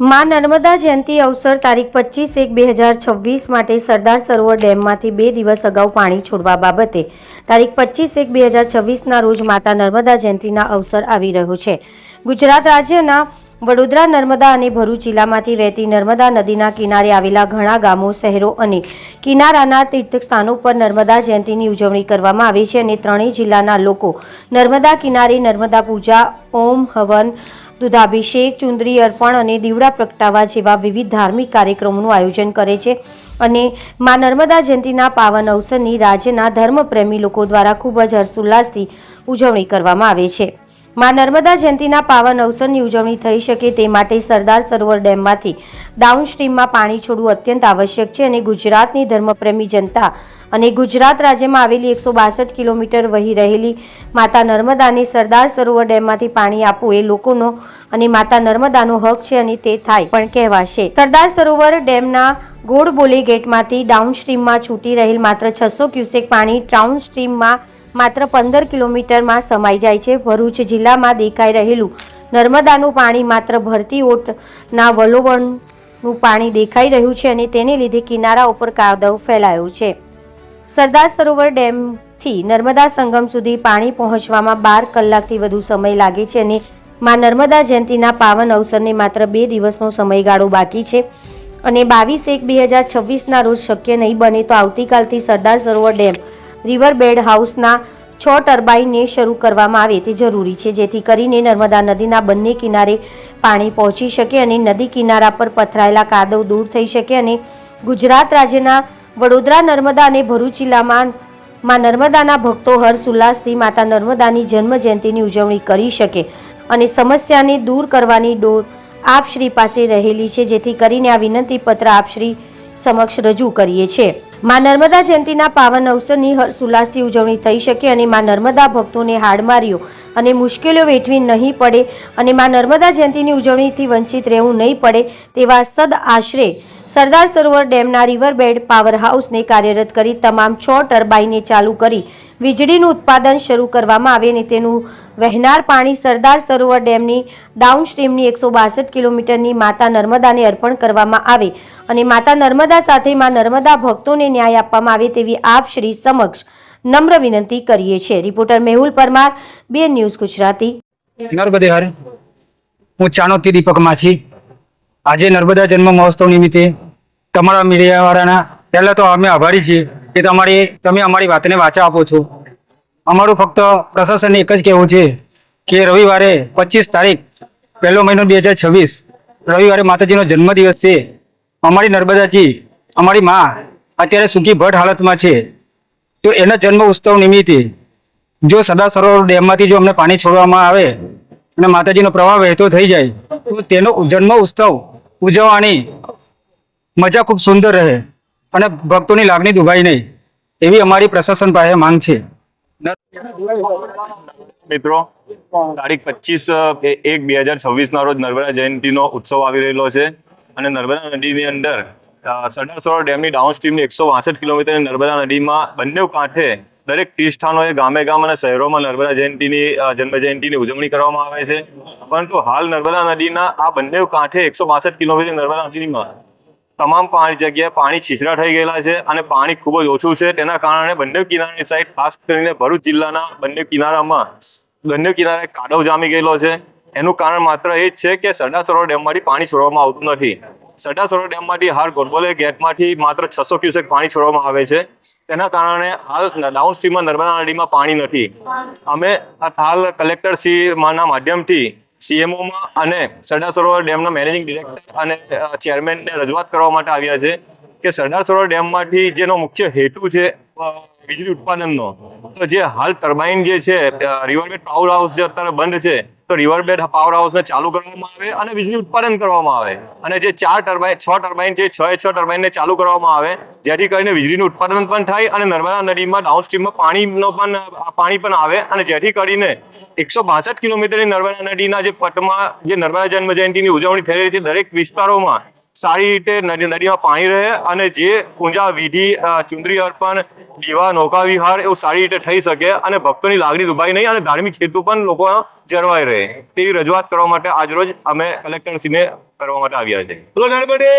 માં નર્મદા જયંતિ અવસર તારીખ પચીસ એક બે હજાર છવ્વીસ માટે સરદાર સરોવર ડેમમાંથી બે દિવસ અગાઉ પાણી છોડવા બાબતે તારીખ પચીસ એક બે હજાર છવ્વીસના રોજ માતા નર્મદા જયંતિના અવસર આવી રહ્યો છે. ગુજરાત રાજ્યના વડોદરા, નર્મદા અને ભરૂચ જિલ્લામાંથી વહેતી નર્મદા નદીના કિનારે આવેલા ઘણા ગામો, શહેરો અને કિનારાના તીર્થસ્થાનો પર નર્મદા જયંતિની ઉજવણી કરવામાં આવે છે અને ત્રણેય જિલ્લાના લોકો નર્મદા કિનારે નર્મદા પૂજા, ઓમ, હવન દૂધાભિષેક, ચુંદરી અર્પણ અને દીવડા પ્રગટાવા જેવા વિવિધ ધાર્મિક કાર્યક્રમોનું આયોજન કરે છે. અને મા નર્મદા જયંતિના પાવન અવસરની રાજ્યના ધર્મપ્રેમી લોકો દ્વારા ખૂબ જ હર્ષોલ્લાસથી ઉજવણી કરવામાં આવે છે. મા નર્મદા જયંતિના પાવન અવસરની ઉજવણી થઈ શકે તે માટે સરદાર સરોવર ડેમમાંથી ડાઉનસ્ટ્રીમમાં પાણી છોડવું અત્યંત આવશ્યક છે અને ગુજરાતની ધર્મપ્રેમી જનતા અને ગુજરાત રાજ્યમાં આવેલી એકસો બાસઠ કિલોમીટર વહી રહેલી માતા નર્મદાને સરદાર સરોવર ડેમમાંથી પાણી આપવું એ લોકોનો અને માતા નર્મદાનો હક છે અને તે થાય પણ કહેવાશે. સરદાર સરોવર ડેમના ગોળબોલે ગેટમાંથી ડાઉનસ્ટ્રીમમાં છૂટી રહેલ માત્ર છસો ક્યુસેક પાણી ડાઉનસ્ટ્રીમમાં માત્ર પંદર કિલોમીટરમાં સમાઈ જાય છે. ભરૂચ જિલ્લામાં દેખાઈ રહેલું નર્મદાનું પાણી માત્ર ભરતી ઓટના વલોવણનું પાણી દેખાઈ રહ્યું છે અને તેને લીધે કિનારા ઉપર કાદવ ફેલાયો છે. સરદાર સરોવર ડેમથી નર્મદા સંગમ સુધી પાણી પહોંચવામાં બાર કલાકથી વધુ સમય લાગે છે અને માં નર્મદા જયંતિના પાવન અવસરને માત્ર બે દિવસનો સમયગાળો બાકી છે. અને બાવીસ એક બે હજાર છવ્વીસના રોજ શક્ય નહીં બને તો આવતીકાલથી Sardar Sarovar dam river bed હાઉસના છ ટર્બાઇનને શરૂ કરવામાં આવે તે જરૂરી છે, જેથી કરીને નર્મદા નદીના બંને કિનારે પાણી પહોંચી શકે અને નદી કિનારા પર પથરાયેલા કાદવ દૂર થઈ શકે અને ગુજરાત રાજ્યના વડોદરા, નર્મદા અને ભરૂચ જિલ્લામાં માં નર્મદાના ભક્તો હર્ષ ઉલ્લાસથી માતા નર્મદાની જન્મ જયંતિની ઉજવણી કરી શકે અને સમસ્યાને દૂર કરવાની ડોર આપશ્રી પાસે રહેલી છે, જેથી કરીને આ વિનંતી પત્ર આપશ્રી સમક્ષ રજૂ કરીએ છીએ. માં નર્મદા જયંતિના પાવન અવસરની હર્ષોલ્લાસથી ઉજવણી થઈ શકે અને માં નર્મદા ભક્તોને હાડમારીઓ અને મુશ્કેલીઓ વેઠવી નહીં પડે અને માં નર્મદા જયંતિની ઉજવણીથી વંચિત રહેવું નહીં પડે તેવા સદ આશરે સરદાર સરોવર ડેમના રિવરબેડ પાવર હાઉસને કાર્યરત કરી તમામ છ ટર્બાઈને ચાલુ કરી વીજળીનું ઉત્પાદન શરૂ કરવામાં આવે અને તેનું વહેનાર પાણી સરદાર સરોવર ડેમની ડાઉનસ્ટ્રીમની એકસો બાસઠ કિલોમીટરની માતા નર્મદાને અર્પણ કરવામાં આવે અને માતા નર્મદા સાથે માં નર્મદા ભક્તોને ન્યાય આપવામાં આવે તેવી આપ શ્રી સમક્ષ નમ્ર વિનંતી કરીએ છીએ. રિપોર્ટર મેહુલ પરમાર, બે ન્યૂઝ ગુજરાતી. હું ચાણોતી દીપક માછી આજે નર્મદા જન્મ મહોત્સવ નિમિત્તે તમારા મીડિયાવાળાના પહેલા તો અમે આભારી છીએ કે તમારી, તમે અમારી વાતને વાચા આપો છો. અમારું ફક્ત પ્રશાસનને એક જ કહેવું છે કે રવિવારે પચીસ તારીખ પહેલો મહિનો બે હજાર છવ્વીસ, રવિવારે માતાજીનો જન્મદિવસ છે. અમારી નર્મદાજી, અમારી માં અત્યારે સુખી ભટ્ટ હાલતમાં છે. તો એના જન્મ ઉત્સવ નિમિત્તે જો સદા સરોવર ડેમમાંથી જો અમને પાણી છોડવામાં આવે અને માતાજીનો પ્રવાહ વહેતો થઈ જાય, તો તેનો જન્મ ઉત્સવ ઉજવવાની મજા ખૂબ સુંદર રહે અને ભક્તોની લાગણી દુભાઈ નહીં. એવી અમારી પ્રશાસન પાસે માંગ છે. મિત્રો, તારીખ પચીસ એક, બે હજાર છવ્વીસ ના રોજ નર્મદા જયંતિનો ઉત્સવ આવી રહેલો છે અને નર્મદા નદીની અંદર સરદાર સરોવર ડેમની ડાઉનસ્ટ્રીમની એકસો બાસઠ કિલોમીટરની નર્મદા નદીમાં બંને કાંઠે દરેક તીર્થસ્થાનોએ ગામે ગામ અને શહેરોમાં નર્મદા જયંતિની અ, જન્મ જયંતિની ઉજવણી કરવામાં આવે છે. પરંતુ હાલ નર્મદા નદીના આ બંને કાંઠે એકસો બાસઠ કિલોમીટર નર્મદા નદીમાં તમામ પાણી જગ્યાએ પાણી છીછરા થઈ ગયેલા છે અને પાણી ખૂબ જ ઓછું છે. તેના કારણે બંને કિનારાની સાઈડ ખાસ કરીને ભરૂચ જિલ્લાના બંને કિનારામાં બંને કિનારે કાદવ જામી ગયેલો છે. એનું કારણ માત્ર એ જ છે કે સરદાર સરોવર ડેમમાંથી પાણી છોડવામાં આવતું નથી. સરોવર ડેમમાંથી હાલ ગોરબોલે ગેટમાંથી માત્ર છસો ક્યુસેક પાણી છોડવામાં આવે છે. તેના કારણે હાલ ડાઉનસ્ટ્રીમમાં નર્મદા નદીમાં પાણી નથી. અમે હાલ કલેક્ટર શ્રીના માધ્યમથી સીએમઓમાં અને સરદાર સરોવર ડેમના મેનેજિંગ ડિરેક્ટર અને ચેરમેનને રજૂઆત કરવા માટે આવ્યા છે કે સરદાર સરોવર ડેમમાંથી જેનો મુખ્ય હેતુ છે વીજળી ઉત્પાદનનો, તો જે હાલ ટર્બાઇન જે છે રિવરબેડ પાવર હાઉસ જે અત્યારે બંધ છે તો રિવરબેડ પાવર હાઉસને ચાલુ કરવામાં આવે અને વીજળી ઉત્પાદન કરવામાં આવે. અને જે ચાર ટર્બાઇન છ ટર્બાઇન છે છ છ ટર્બાઇનને ચાલુ કરવામાં આવે, જેથી કરીને વીજળીનું ઉત્પાદન પણ થાય અને નર્મદા નદીમાં ડાઉનસ્ટ્રીમમાં પાણીનો પણ પાણી પણ આવે અને જેથી કરીને એકસો બાસઠ કિલોમીટરની નર્મદા નદીના જે પટમાં, જે નર્મદા જન્મ જયંતિની ઉજવણી થઈ રહી છે, દરેક વિસ્તારોમાં સારી રીતે નદી, નદીમાં પાણી રહે અને જે પૂજા વિધિ ચુંદરી અર્પણ દીવા નૌકા, વિહાર એવું સારી રીતે થઈ શકે અને ભક્તોની લાગણી દુભાઈ નહીં અને ધાર્મિક હેતુ પણ લોકો જળવાઈ રહે. તેવી રજૂઆત કરવા માટે આજરોજ અમે કલેક્ટરશ્રીને કરવા માટે આવ્યા છે બોલો ગણપતિ